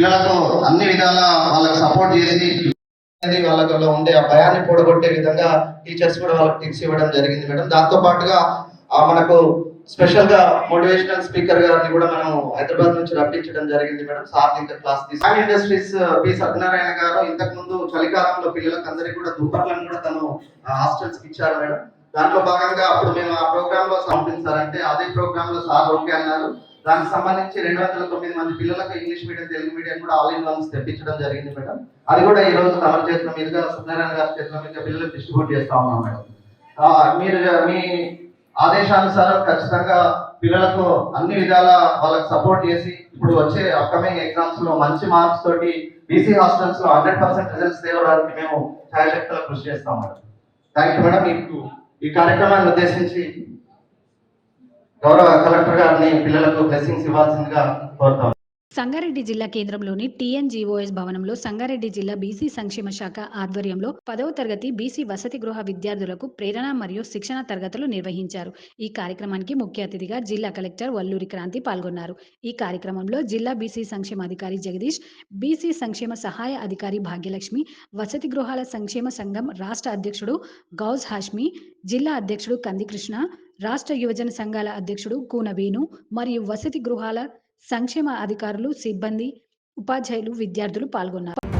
పిల్లలతో అన్ని విధాల వాళ్ళకి సపోర్ట్ చేసి వాళ్ళలో ఉండే ఆ భయాన్ని పోడగొట్టే విధంగా టీచర్స్ కూడా వాళ్ళకి టిప్స్ ఇవ్వడం జరిగింది మేడం. దాంతో పాటుగా ఆ మనకు స్పెషల్గా మోటివేషనల్ స్పీకర్ గారిని కూడా మనం హైదరాబాద్ నుంచి రప్పించడం జరిగింది మేడం. సార్ ఇంకా క్లాస్ తీసుకుని ఇండస్ట్రీస్ పి. సత్యనారాయణ గారు ఇంతకు ముందు చలికాలంలో పిల్లలకు అందరికీ కూడా దుప్పట్లను కూడా తను హాస్టల్స్కి ఇచ్చారు మేడం. దాంట్లో భాగంగా అప్పుడు మేము ఆ ప్రోగ్రామ్లో పంపించారంటే అదే ప్రోగ్రామ్లో సార్ ఓకే అన్నారు. దానికి సంబంధించి రెండు వందల తొమ్మిది మంది పిల్లలకు ఇంగ్లీష్ మీడియం తెలుగు మీడియం కూడా ఆల్ ఇన్ వన్స్ తెప్పించడం జరిగింది మేడం. అది కూడా ఈ రోజు తమ చేతుల మీదుగా సుందరణ గారి చేతుల మీదుగా పిల్లలకు డిస్ట్రిబ్యూట్ చేస్తా ఉన్నాం మేడం. మీరు మీ ఆదేశానుసారం ఖచ్చితంగా పిల్లలకు అన్ని విధాల వాళ్ళకి సపోర్ట్ చేసి ఇప్పుడు వచ్చే అప్కమింగ్ ఎగ్జామ్స్లో మంచి మార్క్స్ తోటి బీసీ హాస్టల్స్లో హండ్రెడ్ పర్సెంట్ రిజల్ట్స్ తేవడానికి మేము ఛాయశక్తులు కృషి చేస్తాం మేడం. Thank you madam. మీకు ఈ కార్యక్రమాన్ని ఉద్దేశించి గౌరవ కలెక్టర్ గారిని పిల్లలకు బ్లెస్సింగ్స్ ఇవ్వాల్సిందిగా కోరుతాం సంగారెడ్డి జిల్లా కేంద్రంలోని టీఎన్జీఓఎస్ భవనంలో సంగారెడ్డి జిల్లా బీసీ సంక్షేమ శాఖ ఆధ్వర్యంలో పదవ తరగతి బీసీ వసతి గృహ విద్యార్థులకు ప్రేరణ మరియు శిక్షణ తరగతులు నిర్వహించారు. ఈ కార్యక్రమానికి ముఖ్య అతిథిగా జిల్లా కలెక్టర్ వల్లూరి క్రాంతి పాల్గొన్నారు. ఈ కార్యక్రమంలో జిల్లా బీసీ సంక్షేమ అధికారి జగదీష్ బీసీ సంక్షేమ సహాయ అధికారి భాగ్యలక్ష్మి వసతి గృహాల సంక్షేమ సంఘం రాష్ట్ర అధ్యక్షుడు గౌజ్ హాష్మి జిల్లా అధ్యక్షుడు కందికృష్ణ రాష్ట్ర యువజన సంఘాల అధ్యక్షుడు కూన వేణు మరియు వసతి గృహాల సంక్షేమ అధికారులు సిబ్బంది ఉపాధ్యాయులు విద్యార్థులు పాల్గొన్నారు.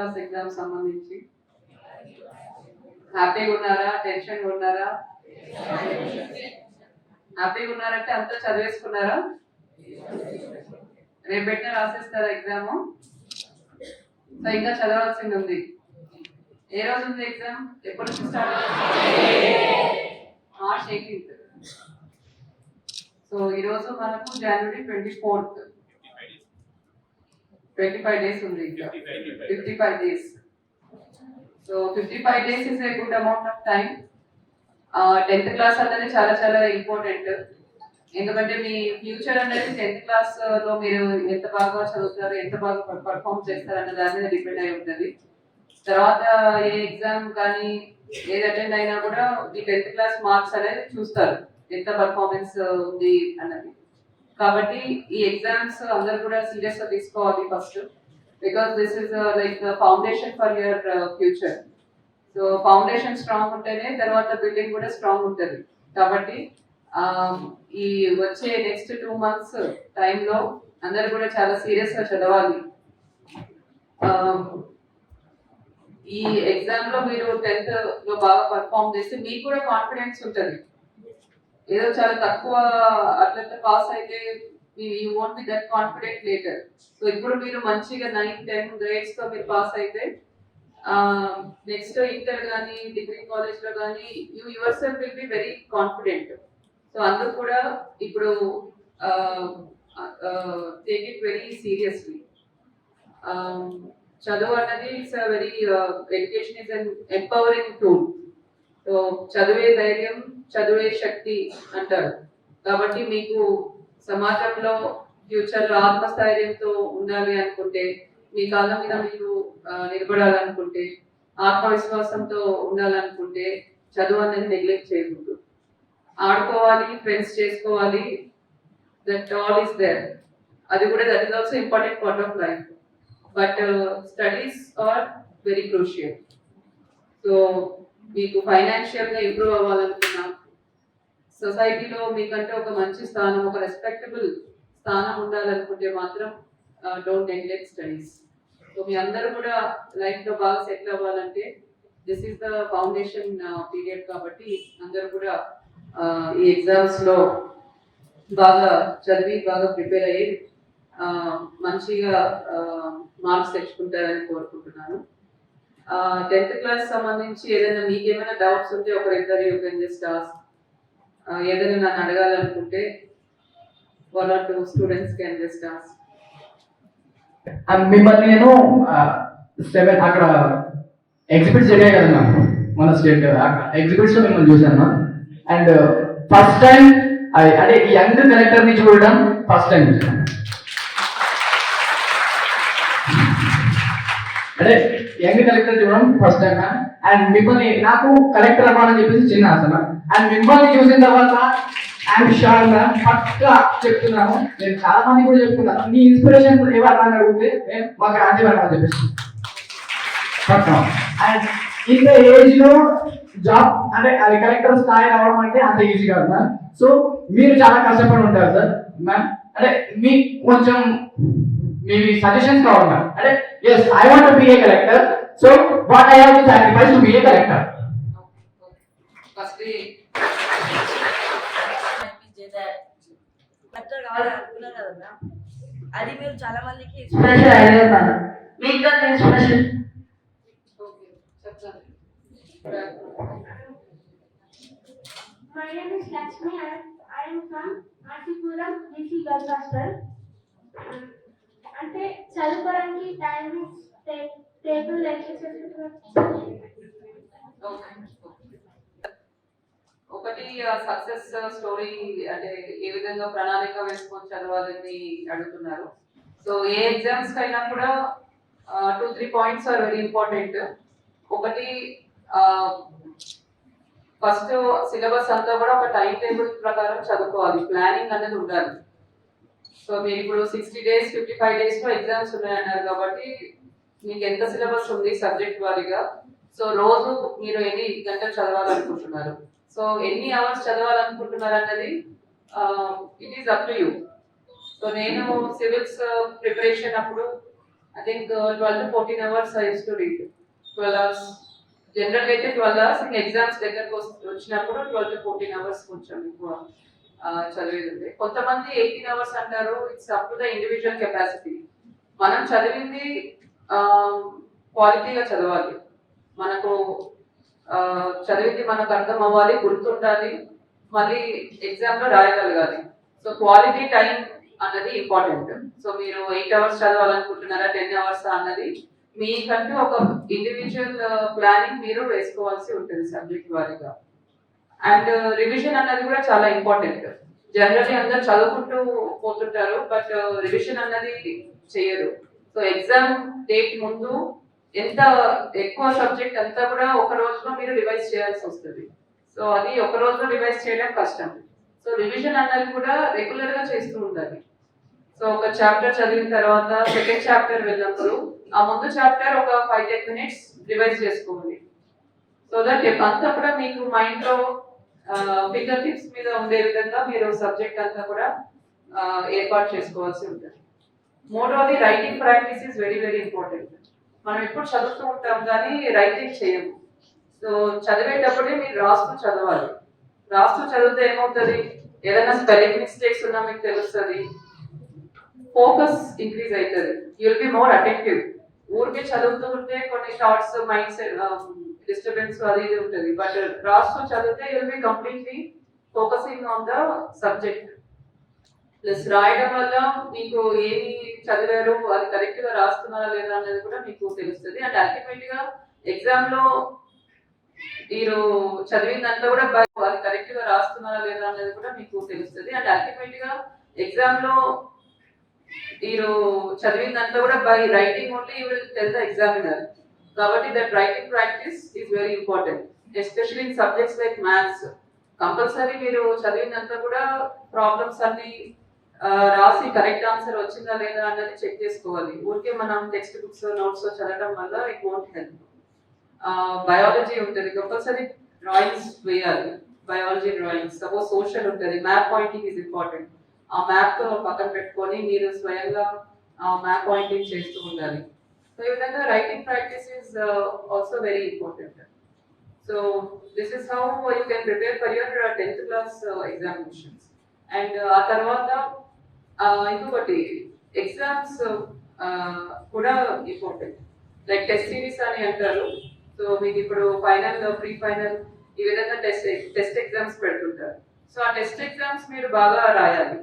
క్లాస్ ఎగ్జామ్ సంబంధించి. హ్యాపీగా ఉన్నారా? టెన్షన్ ఉన్నారా? హ్యాపీగా ఉన్నారంటే అంతా చదివేసుకున్నారా? రేపు పెట్టిన రాసేస్తారా ఎగ్జామ్? సో ఇంకా చదవాల్సింది ఉంది. ఏ రోజు ఉంది ఎగ్జామ్? ఎప్పటి నుంచి స్టార్ట్ మార్చ్ ఎయిటీన్త్ సో ఈరోజు మనకు January twenty fourth. Twenty five days ఉంది ఇంకా. Fifty five days so fifty five days is a good amount of time tenth class అనేది చాలా చాలా ఇంపార్టెంట్ ఎందుకంటే మీ ఫ్యూచర్ అనేది టెన్త్ క్లాస్లో మీరు ఎంత బాగా చదువుతారు ఎంత బాగా పర్ఫామ్ చేస్తారు అన్న దాని మీద డిపెండ్ అయి ఉంటుంది. తర్వాత ఏ ఎగ్జామ్ కానీ ఏది అటెండ్ అయినా కూడా మీ టెన్త్ క్లాస్ మార్క్స్ అనేది చూస్తారు. ఎంత పర్ఫార్మెన్స్ ఉంది అన్నది. కాబట్టి ఈ ఎగ్జామ్స్ అందరూ కూడా సీరియస్గా తీసుకోవాలి first because this is like foundation for your future so foundation strong ఉంటేనే తర్వాత బిల్డింగ్ కూడా స్ట్రాంగ్ ఉంటుంది. కాబట్టి um, ఈ వచ్చే నెక్స్ట్ టూ మంత్స్ టైంలో అందరు కూడా చాలా సీరియస్గా చదవాలి. Um, ఈ ఎగ్జామ్లో మీరు టెన్త్లో బాగా పర్ఫామ్ చేస్తే మీకు కూడా కాన్ఫిడెన్స్ ఉంటుంది. ఏదో చాలా తక్కువ అట్లా పాస్ అయితే you won't be that confident later so ఇప్పుడు మీరు మంచిగా నైన్ టెన్ గ్రేడ్స్తో మీరు పాస్ అయితే నెక్స్ట్ ఇంటర్ కానీ డిగ్రీ కాలేజ్లో కానీ you yourself will be very confident so అందుకు కూడా ఇప్పుడు టేక్ ఇట్ వెరీ సీరియస్లీ చదువు అన్నది it's very education is an empowering tool so చదివే ధైర్యం చదివే శక్తి అంటారు. కాబట్టి మీకు సమాజంలో ఫ్యూచర్లో ఆత్మస్థైర్యంతో ఉండాలి అనుకుంటే మీ కాళ్ళ మీద మీరు నిలబడాలనుకుంటే ఆత్మవిశ్వాసంతో ఉండాలనుకుంటే చదువు అనేది నెగ్లెక్ట్ చేయకూడదు. ఆడుకోవాలి ఫ్రెండ్స్ చేసుకోవాలి దట్ ఆల్ ఇస్ దేర్ అది కూడా that is also important part of life but studies are very crucial so మీకు ఫైనాన్షియల్గా ఇంప్రూవ్ అవ్వాలనుకున్నా సొసైటీలో మీకంటే ఒక మంచి స్థానం ఒక రెస్పెక్టబుల్ స్థానం ఉండాలనుకుంటే మాత్రం డోంట్ నెగ్లెక్ట్ స్టడీస్ సో మీ అందరూ కూడా లైఫ్లో బాగా సెటిల్ అవ్వాలంటే this is the foundation period కాబట్టి అందరూ కూడా ఈ ఎగ్జామ్స్లో బాగా చదివి బాగా ప్రిపేర్ అయ్యి మంచిగా మార్క్స్ తెచ్చుకుంటారని కోరుకుంటున్నాను. టెన్త్ క్లాస్ సంబంధించి ఏదైనా మీకు ఏమైనా డౌట్స్ ఉంటే ఒకరిద్దరు యూ కెన్ జస్ట్ ఆస్క్ ఏదైనా నన్ను అడగాలనుకుంటే one or two students can just ask and మిమ్మల్ని నేను సెవెన్ అక్కడ ఎగ్జిబిట్స్ జరిగాయి కదా మన స్టేట్ ఎగ్జిబిట్స్లో మిమ్మల్ని చూశాను అండ్ uh, ఫస్ట్ టైం అంటే యంగ్ కలెక్టర్ని చూడడం ఫస్ట్ టైం అంటే యంగ్ కలెక్టర్ చూడడం ఫస్ట్ టైం అండ్ మిమ్మల్ని నాకు కలెక్టర్ అవ్వాలని చెప్పేసి చిన్న ఆశ అండ్ మిమ్మల్ని చూసిన తర్వాత ఐఎమ్ షార్ మ్యామ్ పక్కా చెప్తున్నాను. నేను చాలా మంది కూడా చెప్తున్నాను. నీ ఇన్స్పిరేషన్ ఎవరు అని అడిగితే నేను మాకు రాజ్యం అని చెప్పేసి. పక్కా. అండ్ ఇంత ఏజ్లో జాబ్ అంటే అది కలెక్టర్ స్థాయి రావడం అంటే అంత ఈజీ కాదు మ్యామ్ సో మీరు చాలా కష్టపడి ఉంటారు సార్ మ్యామ్ అంటే మీ కొంచెం మీ సజెషన్స్ కావాలి మ్యామ్ అంటే yes I want be a collector so what I have to sacrifice to be a collector first collector కావాలని అనుకున్నాం కదా అది మీరు చాలా మందికి ఇన్స్పిరేషన్ అయ్యారు మీకు కదా inspiration My name is Lakshmi. Am, I am from Asipuram DC Girls Hostel. అంటే చదువుకోవడానికి టైమింగ్స్ టేబుల్ ఓకే ఒకటి సక్సెస్ స్టోరీ అంటే ఏ విధంగా ప్రణాళిక వేసుకొని చదవాలని అడుగుతున్నారు. సో ఏ ఎగ్జామ్స్ కైనా కూడా two three points are very important ఒకటి ఫస్ట్ సిలబస్ అంతా కూడా ఒక టైం టేబుల్ ప్రకారం చదువుకోవాలి. ప్లానింగ్ అనేది ఉండాలి. సో మీరు ఇప్పుడు సిక్స్టీ డేస్ ఫిఫ్టీ ఫైవ్ డేస్లో ఎగ్జామ్స్ ఉన్నాయన్నారు కాబట్టి మీకు ఎంత సిలబస్ ఉంది సబ్జెక్ట్ వారీగా? సో రోజు మీరు ఎన్ని గంటలు చదవాలనుకుంటున్నారు? సో ఎన్ని అవర్స్ చదవాలనుకుంటున్నారు అన్నది it is up to you so నేను సివిల్స్ ప్రిపరేషన్ uh, అప్పుడు I think twelve to fourteen hours I to read twelve hours general అయితే ట్వెల్వ్ అవర్స్ ఇంకా ఎగ్జామ్స్ దగ్గరకు వచ్చినప్పుడు ట్వెల్వ్ టు ఫోర్టీన్ అవర్స్ కొంచెం ఎక్కువ చదివేది ఉంది కొంతమంది ఎయిటీన్ అవర్స్ అంటారు it's up to the individual capacity మనం చదివింది క్వాలిటీగా చదవాలి. మనకు చదివింది మనకు అర్థం అవ్వాలి గుర్తుండాలి. మళ్ళీ ఎగ్జామ్లో రాయగలగాలి. సో క్వాలిటీ టైం అన్నది ఇంపార్టెంట్ సో మీరు ఎయిట్ అవర్స్ చదవాలనుకుంటున్నారా టెన్ అవర్స్ అన్నది మీకంటూ ఒక ఇండివిజువల్ ప్లానింగ్ మీరు వేసుకోవాల్సి ఉంటుంది సబ్జెక్ట్ వారీగా. అండ్ రివిజన్ అన్నది కూడా చాలా ఇంపార్టెంట్ జనరల్లీ అందరు చదువుకుంటూ పోతుంటారు బట్ రివిజన్ అన్నది చేయరు. సో ఎగ్జామ్ డేట్ ముందు ఎంత ఎక్కువ సబ్జెక్ట్ అంతా కూడా ఒక రోజులో మీరు రివైజ్ చేయాల్సి వస్తుంది. సో అది ఒక రోజులో రివైజ్ చేయడం కష్టం. సో రివిజన్ అన్నది కూడా రెగ్యులర్గా చేస్తూ ఉండాలి. సో ఒక చాప్టర్ చదివిన తర్వాత సెకండ్ చాప్టర్ వెళ్ళినప్పుడు ఆ ముందు చాప్టర్ ఒక ఫైవ్ టెన్ మినిట్స్ రివైజ్ చేసుకోవాలి. సో దట్ అంతా కూడా మీకు మైండ్లో ఫింగర్ టిప్స్ మీద ఉండే విధంగా మీరు సబ్జెక్ట్ అంతా కూడా ఏర్పాటు చేసుకోవాల్సి ఉంటుంది. మూడవది writing practice is very very important మనం ఎప్పుడు చదువుతూ ఉంటాం కానీ రైటింగ్ చేయము. సో చదివేటప్పుడే మీరు రాస్తూ చదవాలి. రాస్తూ చదివితే ఏమవుతుంది? ఏదైనా స్పెల్లింగ్ మిస్టేక్స్ ఉన్నా మీకు తెలుస్తుంది. ఫోకస్ ఇంక్రీజ్ అవుతుంది యుల్ బి మోర్ అటెంటివ్ ఊరికే చదువుతూ ఉంటే కొన్ని థాట్స్ మైండ్ సెట్ డిస్టర్బెన్స్ అది ఇది ఉంటుంది. బట్ రాస్తూ చదివితే you'll be completely focusing on the subject plus రాయడం వల్ల మీకు ఏమి చదివారు అది కరెక్ట్గా రాస్తున్నారా లేదా అనేది కూడా మీకు తెలుస్తుంది. అండ్ అల్టిమేట్గా ఎగ్జామ్లో మీరు చదివిందంతా కూడా బై- అది కరెక్ట్గా రాస్తున్నారా లేదా అనేది కూడా మీకు తెలుస్తుంది. అండ్ అల్టిమేట్గా ఎగ్జామ్లో మీరు చదివిందంతా కూడా by writing only you will tell the examiner కాబట్టి that writing practice is very important especially in subjects like maths compulsory మీరు చదివినంత కూడా ప్రాబ్లమ్స్ అన్ని రాసి కరెక్ట్ ఆన్సర్ వచ్చిందా లేదా అన్నది చెక్ చేసుకోవాలి. ఊరికే మనం టెక్స్ట్ బుక్స్ నోట్స్ చదవడం వల్ల ఇట్ వోంట్ హెల్ప్ బయాలజీ ఉంటుంది. కంపల్సరీ డ్రాయింగ్స్ వేయాలి. బయాలజీ డ్రాయింగ్స్ సపోజ్ సోషల్ ఉంటుంది. మ్యాప్ పాయింటింగ్ ఇస్ ఇంపార్టెంట్ ఆ మ్యాప్ పక్కన పెట్టుకొని మీరు స్వయంగా ఆ మ్యాప్ పాయింటింగ్ చేస్తూ ఉండాలి. సో ఈ విధంగా writing practice is also very important so this is how you can prepare for your tenth class examinations and ఆ తర్వాత ఇంకొకటి ఎగ్జామ్స్ కూడా ఇంపార్టెంట్ లైక్ టెస్ట్ సిరీస్ అని అంటారు. సో మీకు ఇప్పుడు ఫైనల్ ప్రీ ఫైనల్ ఈ విధంగా టెస్ట్ టెస్ట్ ఎగ్జామ్స్ పెడుతుంటారు. సో ఆ టెస్ట్ ఎగ్జామ్స్ మీరు బాగా రాయాలి.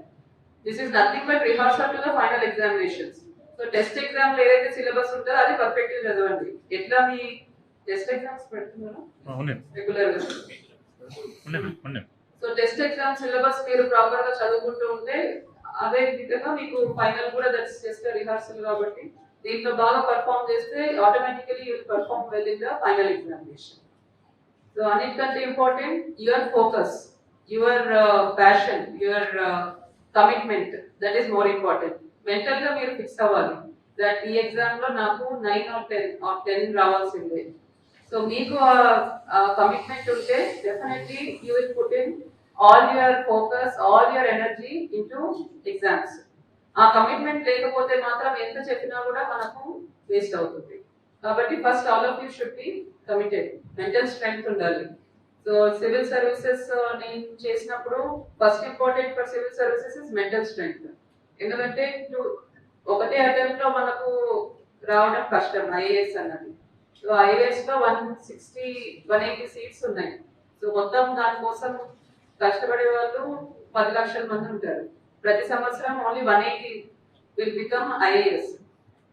This is nothing but rehearsal to the final examinations so test exam ఏదైతే సిలబస్ ఉంటుందో అది పర్ఫెక్ట్ చదవండి. ఎట్లా మీ టెస్ట్ ఎగ్జామ్స్ పెడుతున్నారో? రెగ్యులర్గా. సో టెస్ట్ ఎగ్జామ్ సిలబస్ మీరు ప్రాపర్గా చదువుకుంటూ ఉంటే అదే విధంగా మీకు ఫైనల్ కూడా దట్స్ జస్ట్ రిహార్సల్ కాబట్టి దీంట్లో బాగా పర్ఫామ్ చేస్తే automatically you perform well in the final examination so అన్నిటికంటే important your focus your passion your commitment that is more important మెంటల్గా మీరు ఫిక్స్ అవ్వాలి. దట్ ఈ ఎగ్జామ్లో నాకు nine or ten or ten రావాల్సిందే. సో మీకు uh, uh, కమిట్మెంట్ ఉంటే definitely you will put in all your focus all your energy into exams ఆ కమిట్మెంట్ లేకపోతే మాత్రం ఎంత చెప్పినా కూడా మనకు వేస్ట్ అవుతుంది. కాబట్టి first all of you should be committed mental strength ఉండాలి. సో సివిల్ సర్వీసెస్ నేను చేసినప్పుడు first important for civil services is mental strength ఎందుకంటే ఇప్పుడు ఒకటే అటెంప్ట్లో మనకు రావడం కష్టం ఐఏఎస్ అన్నది. So ఐఏఎస్లో one sixty one eighty seats ఉన్నాయి. సో మొత్తం దానికోసం కష్టపడే వాళ్ళు పది లక్షల మంది ఉంటారు. ప్రతి సంవత్సరం only one eighty will become IAS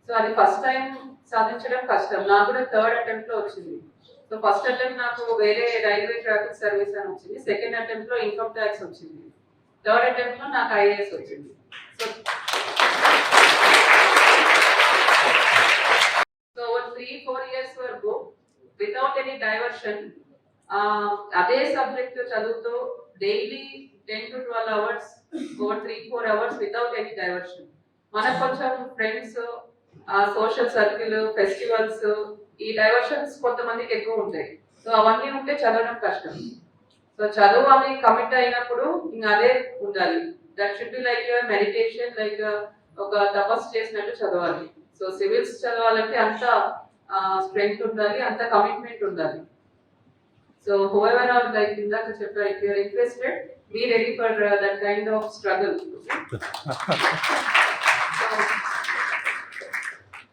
so అది ఫస్ట్ టైం సాధించడం కష్టం. నాకు కూడా థర్డ్ అటెంప్ట్లో వచ్చింది. సో ఫస్ట్ అటెంప్ట్ నాకు వేరే రైల్వే ట్రాఫిక్ సర్వీస్ అని వచ్చింది. సెకండ్ అటెంప్ట్లో ఇన్కమ్ ట్యాక్స్ వచ్చింది. థర్డ్ అటెంప్ట్లో నాకు ఐఏఎస్ వచ్చింది. So so three four years వరకు వితౌట్ ఎనీ డైవర్షన్ అదే సబ్జెక్ట్ చదువుతూ daily ten to twelve hours four three four hours without any diversion మనకు కొంచెం ఫ్రెండ్స్ సోషల్ సర్కిల్ ఫెస్టివల్స్ ఈ డైవర్షన్స్ కొంతమందికి ఎక్కువ ఉంటాయి. సో అవన్నీ ఉంటే చదవడం కష్టం. సో చదువు అని కమిట్ అయినప్పుడు ఇంకా అదే ఉండాలి. That should be like meditation like ఒక తపస్సు చేసినట్టు చదవాలి. సో సివిల్స్ చదవాలంటే అంత స్ట్రెంగ్త్ ఉండాలి అంత కమిట్మెంట్ ఉండాలి. సో హోఎవర్ ఆర్ లైక్ ఇందాక చెప్పారు if you're interested be ready for that kind of struggle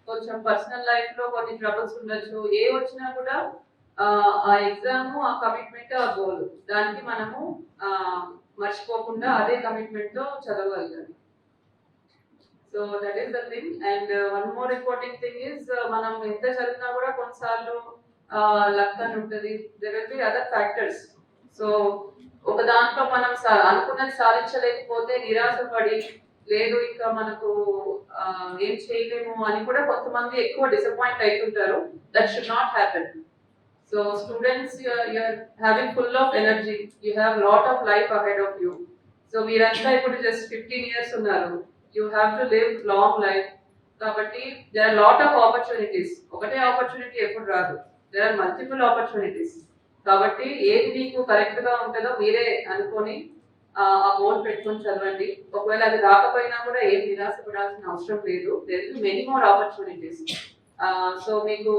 కొంచెం పర్సనల్ లైఫ్లో కొన్ని ట్రబుల్స్ ఉండొచ్చు. ఏ వచ్చినా కూడా ఆ, ఎగ్జామ్ ఆ కమిట్మెంట్ ఆ గోల్ దానికి మనము మర్చిపోకుండా అదే కమిట్మెంట్తో చదవగలగాలి. So that is the thing and one more important thing is మనం ఎంత చదివినా కూడా కొన్నిసార్లు లక్ అని ఉంటుంది. There will be other factors so ఒక దాంట్లో మనం సా- అనుకున్నది సాధించలేకపోతే నిరాశపడి లేదు ఇంకా మనకు ఏం చేయలేము అని కూడా కొంతమంది ఎక్కువ డిసప్పాయింట్ అవుతుంటారు. That should not happen so students you're having full of energy you have lot of life ahead of you so మీరంతా ఇప్పుడు జస్ట్ ఫిఫ్టీన్ ఇయర్స్ ఉన్నారు. You have to live long life కాబట్టి they are lot of opportunities ఒకటే opportunity ఎప్పుడు రాదు. There are multiple opportunities కాబట్టి ఏది మీకు కరెక్ట్గా ఉంటుందో మీరే అనుకొని ఆ గోల్ పెట్టుకొని చదవండి. ఒకవేళ అది రాకపోయినా కూడా ఏం నిరాశపడాల్సిన అవసరం లేదు. There is many more opportunities so మీకు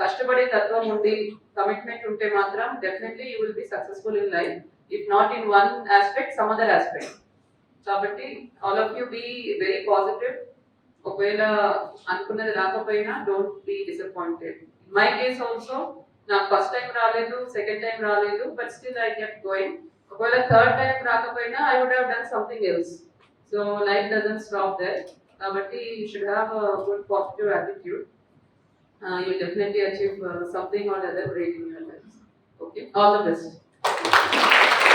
కష్టపడే తత్వం ఉండి కమిట్మెంట్ ఉంటే మాత్రం definitely you will be successful in life if not in one aspect some other aspect కాబట్టి all of you be very positive ఒకవేళ అనుకున్నది రాకపోయినా don't be disappointed my case also నాకు ఫస్ట్ టైం రాలేదు సెకండ్ టైం రాలేదు but still I kept going ఒకవేళ third time రాకపోయినా I would have done something else so life doesn't stop there కాబట్టి you should have good positive attitude you definitely achieve something or other great in your life okay all the best